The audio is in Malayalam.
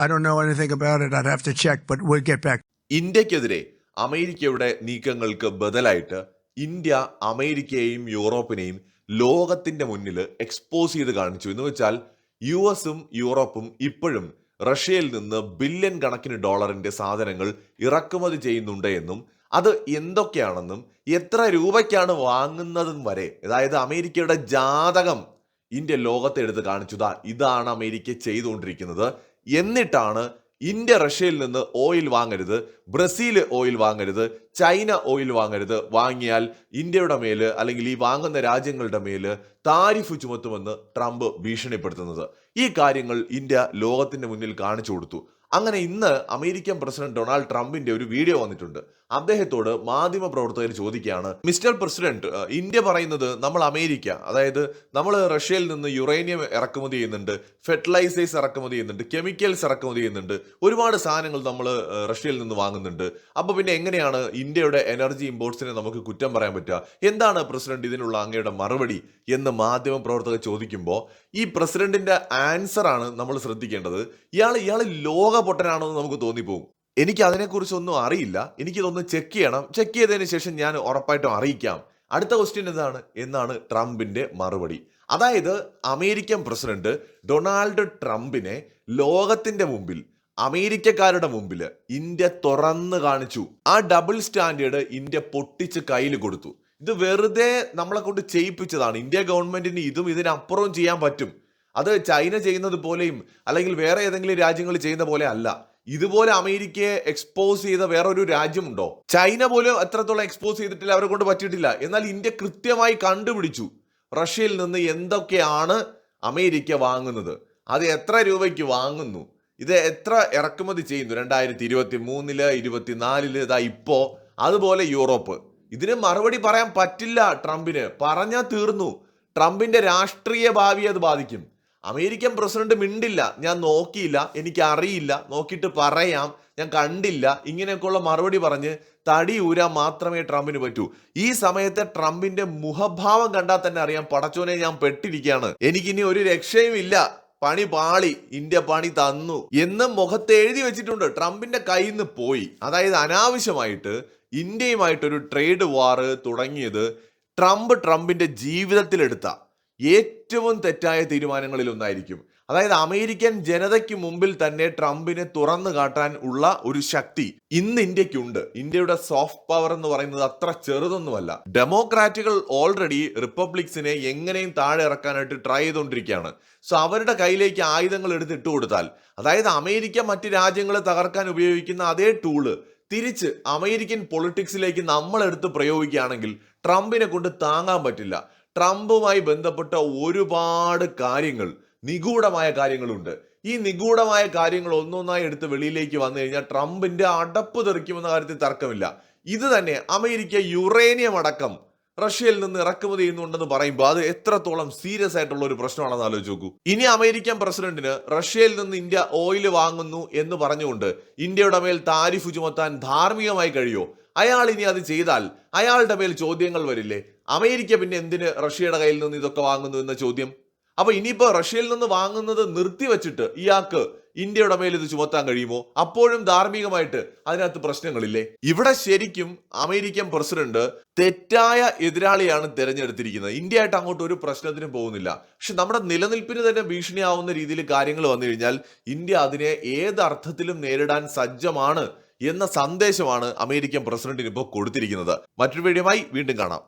I don't know anything about it. I'd have to check, but we'll get back. ഇന്ത്യക്കെതിരെ അമേരിക്കയുടെ നീക്കങ്ങൾക്ക് ബദലായിട്ട് ഇന്ത്യ അമേരിക്കയെയും യൂറോപ്പിനെയും ലോകത്തിന്റെ മുന്നിൽ എക്സ്പോസ് ചെയ്ത് കാണിച്ചു എന്ന് വെച്ചാൽ യു എസും യൂറോപ്പും ഇപ്പോഴും റഷ്യയിൽ നിന്ന് ബില്യൺ കണക്കിന് ഡോളറിന്റെ സാധനങ്ങൾ ഇറക്കുമതി ചെയ്യുന്നുണ്ട് എന്നും അത് എന്തൊക്കെയാണെന്നും എത്ര രൂപയ്ക്കാണ് വാങ്ങുന്നതും വരെ അതായത് അമേരിക്കയുടെ ജാതകം ഇന്ത്യ ലോകത്തെ എടുത്ത് കാണിച്ചതാ ഇതാണ് അമേരിക്ക ചെയ്തുകൊണ്ടിരിക്കുന്നത് എന്നിട്ടാണ് ഇന്ത്യ റഷ്യയിൽ നിന്ന് ഓയിൽ വാങ്ങരുത് ബ്രസീൽ ഓയിൽ വാങ്ങരുത് ചൈന ഓയിൽ വാങ്ങരുത്. വാങ്ങിയാൽ ഇന്ത്യയുടെ മേൽ അല്ലെങ്കിൽ ഈ വാങ്ങുന്ന രാജ്യങ്ങളുടെ മേൽ താരിഫ് ചുമത്തുമെന്ന് ട്രംപ് ഭീഷണിപ്പെടുത്തുന്നത്. ഈ കാര്യങ്ങൾ ഇന്ത്യ ലോകത്തിന്റെ മുന്നിൽ കാണിച്ചു കൊടുത്തു. അങ്ങനെ ഇന്ന് അമേരിക്കൻ പ്രസിഡന്റ് ഡൊണാൾഡ് ട്രംപിന്റെ ഒരു വീഡിയോ വന്നിട്ടുണ്ട്. അദ്ദേഹത്തോട് മാധ്യമ പ്രവർത്തകർ ചോദിക്കുകയാണ് മിസ്റ്റർ പ്രസിഡന്റ് ഇന്ത്യ പറയുന്നത് നമ്മൾ അമേരിക്ക അതായത് നമ്മൾ റഷ്യയിൽ നിന്ന് യുറേനിയം ഇറക്കുമതി ചെയ്യുന്നുണ്ട് ഫെർട്ടിലൈസേഴ്സ് ഇറക്കുമതി ചെയ്യുന്നുണ്ട് കെമിക്കൽസ് ഇറക്കുമതി ചെയ്യുന്നുണ്ട് ഒരുപാട് സാധനങ്ങൾ നമ്മൾ റഷ്യയിൽ നിന്ന് വാങ്ങുന്നുണ്ട്. അപ്പോൾ പിന്നെ എങ്ങനെയാണ് ഇന്ത്യയുടെ എനർജി ഇമ്പോർട്സിനെ നമുക്ക് കുറ്റം പറയാൻ പറ്റുക? എന്താണ് പ്രസിഡന്റ് ഇതിനുള്ള അങ്ങയുടെ മറുപടി? എന്ന് മാധ്യമ പ്രവർത്തകർ ചോദിക്കുമ്പോൾ ഈ പ്രസിഡന്റിന്റെ ആൻസറാണ് നമ്മൾ ശ്രദ്ധിക്കേണ്ടത്. ഇയാൾ ഇയാൾ ലോക പൊട്ടനാണോ എന്ന് നമുക്ക് തോന്നിപ്പോകും. എനിക്ക് അതിനെക്കുറിച്ചൊന്നും അറിയില്ല. എനിക്കിതൊന്ന് ചെക്ക് ചെയ്യണം. ചെക്ക് ചെയ്തതിന് ശേഷം ഞാൻ ഉറപ്പായിട്ടും അറിയിക്കാം. അടുത്ത ക്വസ്റ്റ്യൻ എന്താണ്? എന്നാണ് ട്രംപിന്റെ മറുപടി. അതായത് അമേരിക്കൻ പ്രസിഡന്റ് ഡൊണാൾഡ് ട്രംപിനെ ലോകത്തിന്റെ മുമ്പിൽ അമേരിക്കക്കാരുടെ മുമ്പിൽ ഇന്ത്യ തുറന്ന് കാണിച്ചു. ആ ഡബിൾ സ്റ്റാൻഡേർഡ് ഇന്ത്യ പൊട്ടിച്ച് കയ്യിൽ കൊടുത്തു. ഇത് വെറുതെ നമ്മളെ കൊണ്ട് ചെയ്യിപ്പിച്ചതാണ്. ഇന്ത്യ ഗവൺമെന്റിന് ഇതും ഇതിനപ്പുറവും ചെയ്യാൻ പറ്റും. അത് ചൈന ചെയ്യുന്നത് പോലെയും അല്ലെങ്കിൽ വേറെ ഏതെങ്കിലും രാജ്യങ്ങൾ ചെയ്യുന്ന പോലെ അല്ല. ഇതുപോലെ അമേരിക്കയെ എക്സ്പോസ് ചെയ്ത വേറൊരു രാജ്യമുണ്ടോ? ചൈന പോലും എത്രത്തോളം എക്സ്പോസ് ചെയ്തിട്ടില്ല അവരെ കൊണ്ട് പറ്റിയിട്ടില്ല. എന്നാൽ ഇന്ത്യ കൃത്യമായി കണ്ടുപിടിച്ചു റഷ്യയിൽ നിന്ന് എന്തൊക്കെയാണ് അമേരിക്ക വാങ്ങുന്നത്. അത് എത്ര രൂപയ്ക്ക് വാങ്ങുന്നു? ഇത് എത്ര ഇറക്കുമതി ചെയ്യുന്നു? രണ്ടായിരത്തി ഇരുപത്തി മൂന്നിൽ ഇരുപത്തിനാലിൽ ഇതാ ഇപ്പോ. അതുപോലെ യൂറോപ്പ്. ഇതിന് മറുപടി പറയാൻ പറ്റില്ല ട്രംപിന്. പറഞ്ഞാൽ തീർന്നു. ട്രംപിന്റെ രാഷ്ട്രീയ ഭാവി അത് ബാധിക്കും. അമേരിക്കൻ പ്രസിഡന്റ് മിണ്ടില്ല. ഞാൻ നോക്കിയില്ല. എനിക്ക് അറിയില്ല നോക്കിയിട്ട് പറയാം. ഞാൻ കണ്ടില്ല. ഇങ്ങനെയൊക്കെയുള്ള മറുപടി പറഞ്ഞ് തടി ഊരാൻ മാത്രമേ ട്രംപിന് പറ്റൂ. ഈ സമയത്തെ ട്രംപിന്റെ മുഖഭാവം കണ്ടാൽ തന്നെ അറിയാം പടച്ചോനെ ഞാൻ പെട്ടിരിക്കുകയാണ്. എനിക്കിനി ഒരു രക്ഷയും ഇല്ല. പണി പാളി. ഇന്ത്യ പണി തന്നു. എന്ന് മുഖത്ത് എഴുതി വെച്ചിട്ടുണ്ട്. ട്രംപിന്റെ കയ്യിൽ നിന്ന് പോയി. അതായത് അനാവശ്യമായിട്ട് ഇന്ത്യയുമായിട്ടൊരു ട്രേഡ് വാർ തുടങ്ങിയത് ട്രംപ് ട്രംപിന്റെ ജീവിതത്തിലെടുത്ത ഏറ്റവും തെറ്റായ തീരുമാനങ്ങളിലൊന്നായിരിക്കും. അതായത് അമേരിക്കൻ ജനതയ്ക്ക് മുമ്പിൽ തന്നെ ട്രംപിനെ തുറന്നു കാട്ടാൻ ഉള്ള ഒരു ശക്തി ഇന്ന് ഇന്ത്യക്കുണ്ട്. ഇന്ത്യയുടെ സോഫ്റ്റ് പവർ എന്ന് പറയുന്നത് അത്ര ചെറുതൊന്നുമല്ല. ഡെമോക്രാറ്റുകൾ ഓൾറെഡി റിപ്പബ്ലിക്സിനെ എങ്ങനെയും താഴെ ഇറക്കാനായിട്ട് ട്രൈ ചെയ്തുകൊണ്ടിരിക്കുകയാണ്. സോ അവരുടെ കയ്യിലേക്ക് ആയുധങ്ങൾ എടുത്ത് ഇട്ട് കൊടുത്താൽ അതായത് അമേരിക്ക മറ്റ് രാജ്യങ്ങളെ തകർക്കാൻ ഉപയോഗിക്കുന്ന അതേ ടൂൾ തിരിച്ച് അമേരിക്കൻ പൊളിറ്റിക്സിലേക്ക് നമ്മൾ എടുത്ത് പ്രയോഗിക്കുകയാണെങ്കിൽ ട്രംപിനെ കൊണ്ട് താങ്ങാൻ പറ്റില്ല. ട്രംപുമായി ബന്ധപ്പെട്ട ഒരുപാട് കാര്യങ്ങൾ നിഗൂഢമായ കാര്യങ്ങളുണ്ട്. ഈ നിഗൂഢമായ കാര്യങ്ങൾ ഒന്നൊന്നായി എടുത്ത് വെളിയിലേക്ക് വന്നു കഴിഞ്ഞാൽ ട്രംപിന്റെ അടപ്പ് തെറിക്കുമെന്ന കാര്യത്തിൽ തർക്കമില്ല. ഇത് തന്നെ അമേരിക്ക യുറേനിയം അടക്കം റഷ്യയിൽ നിന്ന് ഇറക്കുമതി ചെയ്യുന്നുണ്ടെന്ന് പറയുമ്പോൾ അത് എത്രത്തോളം സീരിയസ് ആയിട്ടുള്ള ഒരു പ്രശ്നമാണെന്ന് ആലോചിച്ച് നോക്കൂ. ഇനി അമേരിക്കൻ പ്രസിഡന്റിന് റഷ്യയിൽ നിന്ന് ഇന്ത്യ ഓയിൽ വാങ്ങുന്നു എന്ന് പറഞ്ഞുകൊണ്ട് ഇന്ത്യയുടെ മേൽ താരിഫ് ചുമത്താൻ ധാർമ്മികമായി കഴിയോ? അയാൾ ഇനി അത് ചെയ്താൽ അയാളുടെ മേൽ ചോദ്യങ്ങൾ വരില്ലേ? അമേരിക്ക പിന്നെ എന്തിന് റഷ്യയുടെ കയ്യിൽ നിന്ന് ഇതൊക്കെ വാങ്ങുന്നു എന്ന ചോദ്യം? അപ്പൊ ഇനിയിപ്പോ റഷ്യയിൽ നിന്ന് വാങ്ങുന്നത് നിർത്തിവെച്ചിട്ട് ഇയാൾക്ക് ഇന്ത്യയുടെ മേൽ ഇത് ചുമത്താൻ കഴിയുമോ? അപ്പോഴും ധാർമ്മികമായിട്ട് അതിനകത്ത് പ്രശ്നങ്ങളില്ലേ? ഇവിടെ ശരിക്കും അമേരിക്കൻ പ്രസിഡന്റ് തെറ്റായ എതിരാളിയാണ് തിരഞ്ഞെടുത്തിരിക്കുന്നത്. ഇന്ത്യ ആയിട്ട് അങ്ങോട്ട് ഒരു പ്രശ്നത്തിനും പോകുന്നില്ല. പക്ഷെ നമ്മുടെ നിലനിൽപ്പിന് തന്നെ ഭീഷണിയാവുന്ന രീതിയിൽ കാര്യങ്ങൾ വന്നു കഴിഞ്ഞാൽ ഇന്ത്യ അതിനെ ഏത് അർത്ഥത്തിലും നേരിടാൻ സജ്ജമാണ് എന്ന സന്ദേശമാണ് അമേരിക്കൻ പ്രസിഡന്റിന് ഇപ്പോൾ കൊടുത്തിരിക്കുന്നത്. മറ്റൊരു വീഡിയോമായി വീണ്ടും കാണാം.